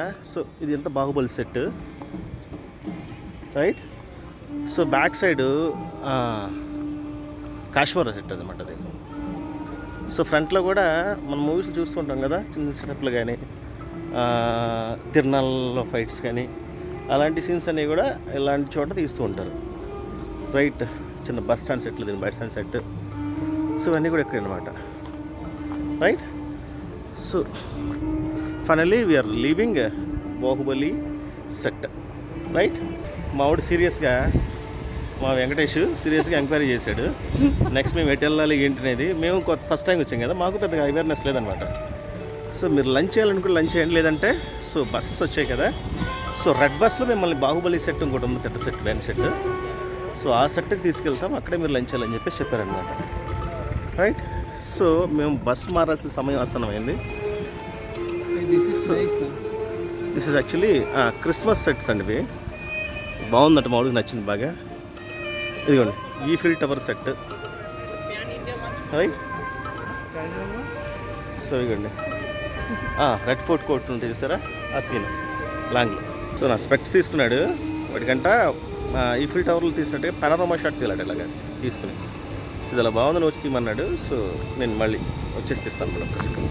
So ఇది ఎంత Baahubali set? Right so back side Kashmir set అనమాట అది. సో ఫ్రంట్లో కూడా మన మూవీస్ చూస్తుంటాం కదా చిన్న చిన్నప్పుడు కానీ తిరునాళ్ళలో ఫైట్స్ కానీ అలాంటి సీన్స్ అన్నీ కూడా ఇలాంటి చోట తీస్తూ ఉంటారు. రైట్ చిన్న బస్ స్టాండ్ సెట్లు దీని బస్ స్టాండ్ సెట్ సో ఇవన్నీ కూడా ఎక్కడ అనమాట right so finally we're leaving Baahubali set right మావాడు సీరియస్గా మా వెంకటేష్ సీరియస్గా ఎంక్వైరీ చేశాడు. నెక్స్ట్ మేము ఎటు వెళ్ళాలి ఏంటి అనేది మేము కొత్త ఫస్ట్ టైం వచ్చాం కదా మాకు పెద్దగా అవేర్నెస్ లేదనమాట. సో మీరు లంచ్ చేయాలనుకుంటే లంచ్ చేయండి లేదంటే సో బస్సెస్ వచ్చాయి కదా. సో రెడ్ బస్లో మిమ్మల్ని బాహుబలి సెట్ ఇంకోటి ఉంది పెద్ద సెట్ బ్యాంక్ సెట్ సో ఆ సెట్కి తీసుకెళ్తాం అక్కడే మీరు లంచ్ చేయాలని చెప్పేసి చెప్పారనమాట. రైట్ సో మేము బస్ మారాల్సిన సమయం ఆసనమైంది this is actually Christmas sets అండి ఇవి. బాగుందంట మా వాడికి నచ్చింది బాగా. ఇదిగోండి Eiffel tower set. Right so ఇదిగోండి. రెడ్ ఫోర్ట్ కోట్ ఉంటుంది చూసారా? ఆ సీన్ లాంగ్లో సో నా స్పెక్ట్స్ తీసుకున్నాడు. వాటికంట ఈ ఫిల్ టవర్లో తీసినట్టుగా పెనరోమా షాట్ తీయాలట ఇలాగా తీసుకుని. సో ఇది అలా బాగుందని వచ్చి తీయమన్నాడు సో నేను మళ్ళీ వచ్చేస్తాను తీస్తాను మేడం ఒక్కసారి